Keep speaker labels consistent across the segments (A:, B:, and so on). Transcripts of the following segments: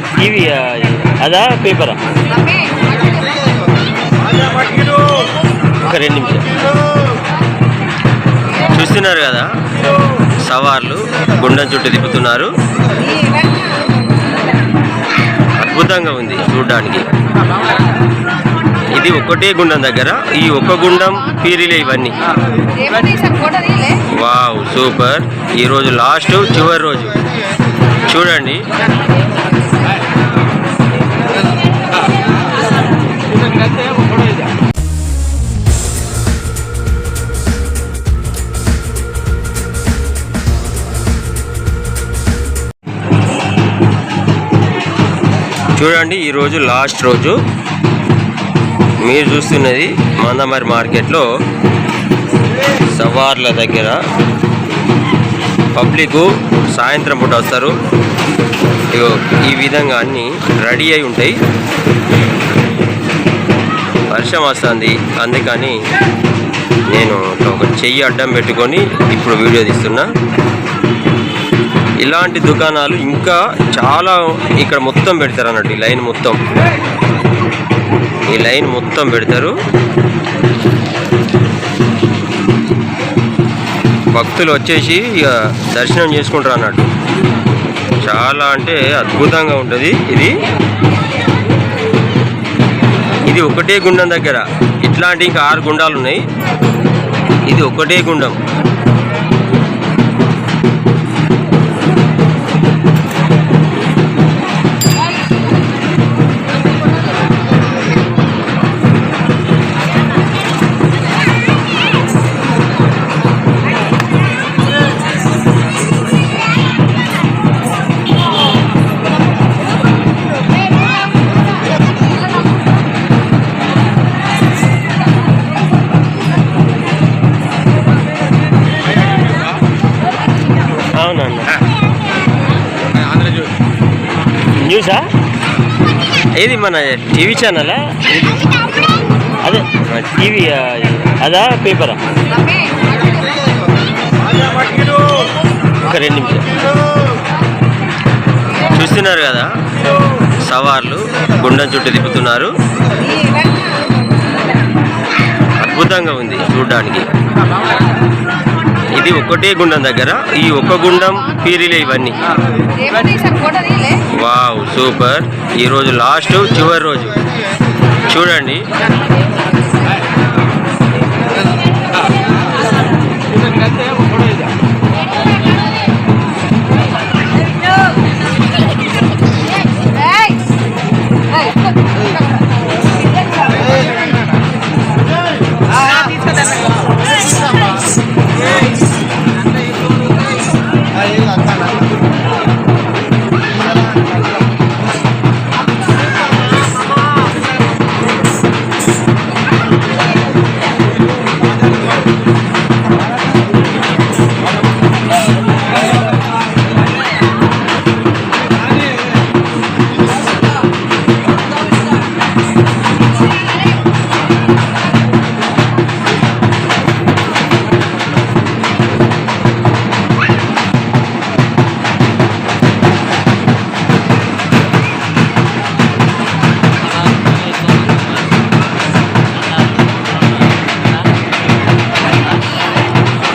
A: TV అదా పేపరా? ఒక రెండు నిమిషాలు. చూస్తున్నారు కదా? సవార్లు గుండం చుట్టూ తిప్పుతున్నారు. అద్భుతంగా ఉంది చూడడానికి. ఇది ఒకటే గుండం దగ్గర. ఈ ఒక్క గుండం పీరిలే ఇవన్నీ. Wow super. ఈ రోజు లాస్ట్ చివరి రోజు. చూడండి. చూడండి ఈరోజు లాస్ట్ రోజు మీరు చూస్తున్నది మందమరి మార్కెట్లో సవార్ల దగ్గర పబ్లిక్ సాయంత్రం పూట వస్తారు. ఇగో ఈ విధంగా అన్నీ రెడీ అయి ఉంటాయి. వర్షం వస్తుంది అందుకని నేను ఒక చెయ్యి అడ్డం పెట్టుకొని ఇప్పుడు వీడియో తీస్తున్నా. ఇలాంటి దుకాణాలు ఇంకా చాలా ఇక్కడ మొత్తం పెడతారు అన్నట్టు ఈ లైన్ మొత్తం. ఈ లైన్ మొత్తం పెడతారు. భక్తులు వచ్చేసి ఇక దర్శనం చేసుకుంటారు అన్నట్టు. చాలా అంటే అద్భుతంగా ఉంటుంది ఇది. ఇది ఒకటే గుండం దగ్గర. ఇట్లాంటి ఇంకా ఆరు గుండాలు ఉన్నాయి. ఇది ఒకటే గుండం. న్యూసా? ఏది మన టీవీ ఛానలా అదే. టీవీ అదా పేపరా? ఒక రెండు నిమిషాలు. చూస్తున్నారు కదా? సవార్లు గుండం చుట్టూ తిప్పుతున్నారు. అద్భుతంగా ఉంది చూడడానికి. ఇది ఒకటే గుండం దగ్గర ఈ ఒక్క గుండం పీరిలే ఇవన్నీ. Wow super. ఈ రోజు లాస్ట్ చివరి రోజు. చూడండి.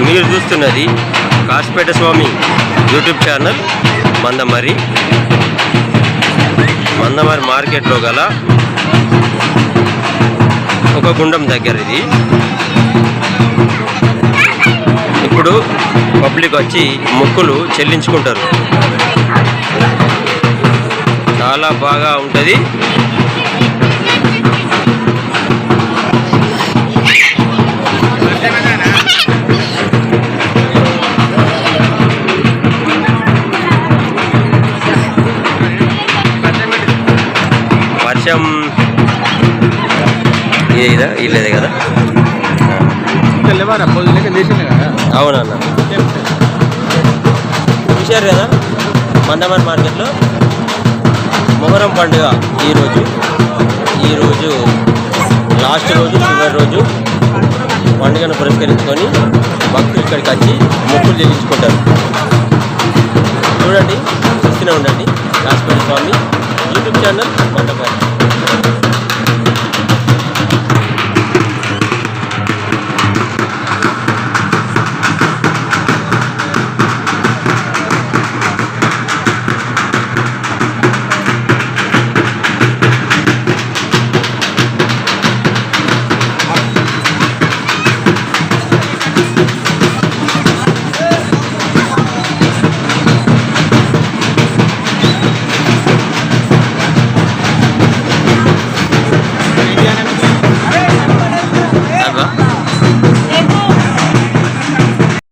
A: మీరు చూస్తున్నది కాసిపేట స్వామి యూట్యూబ్ ఛానల్ మందమరి. మందమరి మార్కెట్లో గల ఒక గుండం దగ్గర ఇది. ఇప్పుడు పబ్లిక్ వచ్చి మొక్కులు చెల్లించుకుంటారు. చాలా బాగా ఉంటుంది. వర్షం ఇదా? ఇల్లేదే కదా? అవునన్న. చూశారు కదా? మందమర్ మార్కెట్లో మొహరం పండుగ ఈరోజు. ఈరోజు లాస్ట్ రోజు చివరి రోజు పండుగను పురస్కరించుకొని భక్తులు ఇక్కడికి వచ్చి మొక్కులు చెల్లించుకుంటారు. చూడండి చూస్తూనే ఉండండి. కాశ్మీర స్వామి మండపాలు Thank you.